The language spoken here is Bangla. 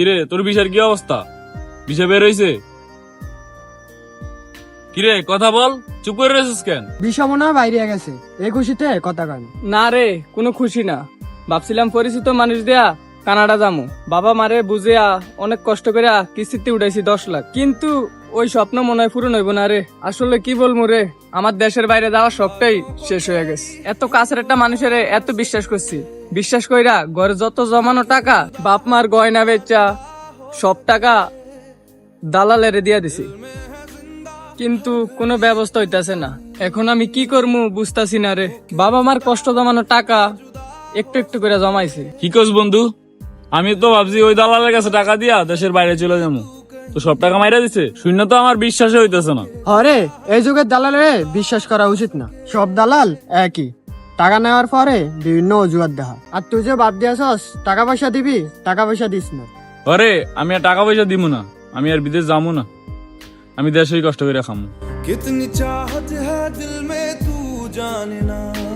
কিরে তোর বিষয়ের কি অবস্থা? বিষয় বের হইছে? কিরে কথা বল চুপ করে রয়েছিস কেন? বিষমনা বাইরে গেছে। এই খুশিতে কথা কান না। রে কোনো খুশি না। ভাবছিলাম পরিচিত মানুষ দেয়া কানাডা যামু। বাবা মারে বুঝিয়া অনেক কষ্ট করে কিস্তিতে উঠাইছি দশ লাখ। কিন্তু ওই স্বপ্ন মনে হয় পূরণ হইব না রে। আসলে কি বলব রে? আমার দেশের বাইরে যাওয়ার সবটাই শেষ হয়ে গেছে। এত কাছের একটা মানুষের এত বিশ্বাস করছি। বিশ্বাস কইরা ঘরে যত জমানো টাকা বাপ মার গয়না বেচা সব টাকা দালালেরে দিয়া দিছি। কিন্তু কোনো ব্যবস্থা হইতাছে না। এখন আমি কি করমু বুঝতাছি না রে। বাবা মার কষ্ট জমানো টাকা একটু একটু করে জমাইছি। কি কস বন্ধু? আমি তো ভাবছি ওই দালালের কাছে টাকা দিয়া দেশের বাইরে চলে যাব তো সব টাকা মাইরা দিছে। শূন্য তো আমার বিশ্বাসে হইতেছে না। হরে এই যুগের দালালে বিশ্বাস করা উচিত না। সব দালাল একই। টাকা নেওয়ার পরে বিভিন্ন অজুহাত দেখা। আর তুই যে বাদ দিয়াছস টাকা পয়সা দিবি টাকা পয়সা দিস না। আরে আমি আর টাকা পয়সা দিব না। আমি আর বিদেশ যাব না। আমি দেশেই কষ্ট করে খামু। কিতনি চাহত হ্যাঁ দিল মে তু জানে না।